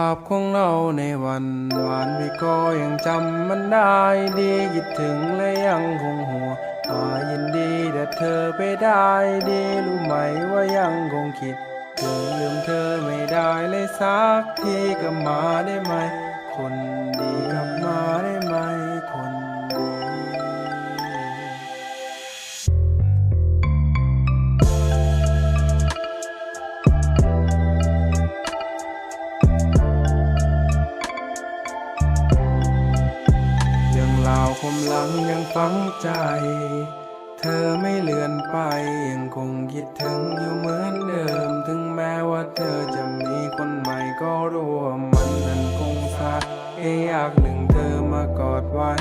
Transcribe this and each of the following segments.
าพของเราในวันหวานพี่ก็ยังจำมันได้ดีคิดถึงและยังคงหัวหายินดีแต่เธอไปได้ดีรู้ไหมว่ายังคงคิดถึงลืมเธอไม่ได้เลยสักทีก็มาได้ไหมคนาวความหลังยังฝังใจ เธอไม่เลือนไปยังคงคิดถึงอยู่เหมือนเดิม ถึงแม้ว่าเธอจะมีคนใหม่ก็รู้ว่ามันนั้นคงสายเออยากหนึ่งเธอมากอดไว้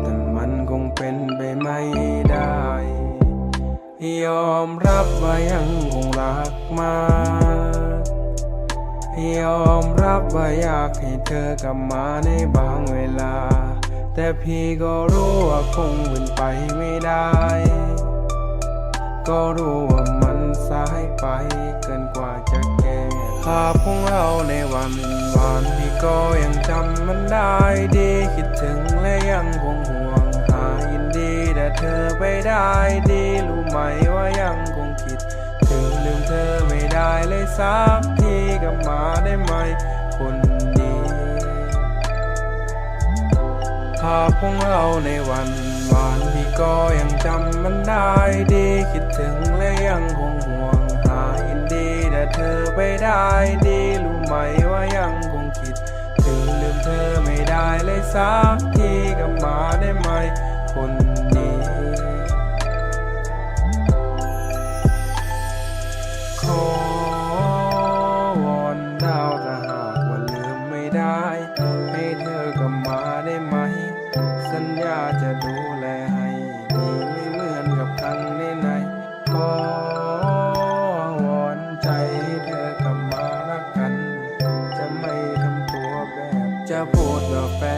แต่มันคงเป็นไปไม่ได้ ยอมรับว่ายังคงรักมากยอมรับว่าอยากให้เธอกลับมาในบางเวลา แต่พี่ก็รู้ว่าคงเป็นไปไม่ได้ ก็รู้ว่ามันสายไปเกินกว่าจะแก้ภาพของเราในวันวานพี่ก็ยังจำมันได้ดีคิดถึงและยังคงห่วงหายินดีแต่เธอไปได้ดีรู้ไหมว่ายังคงคิด ถึงลืมเธอไม่ได้เลยสักทีกลับมาได้ไหมคนาพของเราในวันวานพี่ก็ยังจำมันได้ดีคิดถึงและยังคงห่วงหายินดีแต่เธอไปได้ดีรู้ไหมว่ายังคงคิด ถึงลืมเธอไม่ได้เลยสักทีกลับมาได้ไหมคน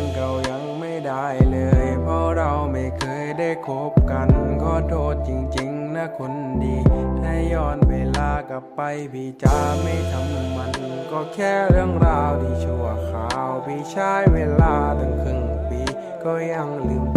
นเก่ายังไม่ได้เลย เพราะเราไม่เคยได้คบกัน ขอโทษจริงๆนะคนดี ถ้าย้อนเวลากลับไปพี่จะไม่ทำมัน ก็แค่เรื่องราวที่ชั่วคราว พี่ใช้เวลาตั้งครึ่งปี ก็ยังลืม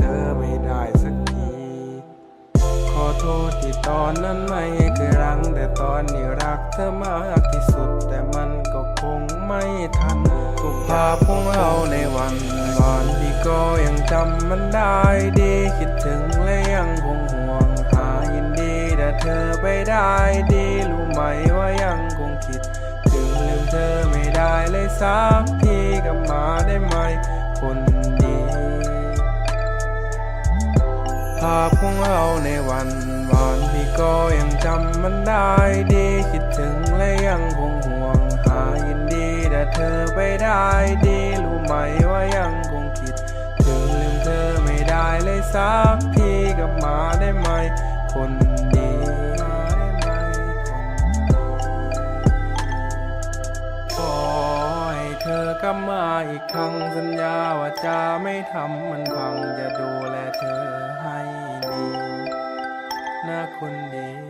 โทษที่ตอนนั้นไม่เคยรัง แต่ตอนนี้รักเธอมากที่สุด แต่มันก็คงไม่ทันทุกภาพของเราในวันวานพี่ก็ยังจำมันได้ดีคิดถึงและยังคงห่วงหายินดีแต่เธอไปได้ดีรู้ไหมว่ายังคงคิด ถึงลืมเธอไม่ได้เลยสักทีกลับมาได้ไหมคน ภาพของเราในวันวานพี่ก็ยังจำมันได้ดีคิดถึงและยังคงห่วงหายินดีแต่เธอไปได้ดีรู้ไหมว่ายังคงคิด ถึงลืมเธอไม่ได้เลยสักทีกลับมาได้ไหม คนดีมาได้ไหมคนดีขอให้เธอกลับมาอีกครั้งสัญญาว่าจะไม่ทำมันพังจะดูแลเธอ 婚礼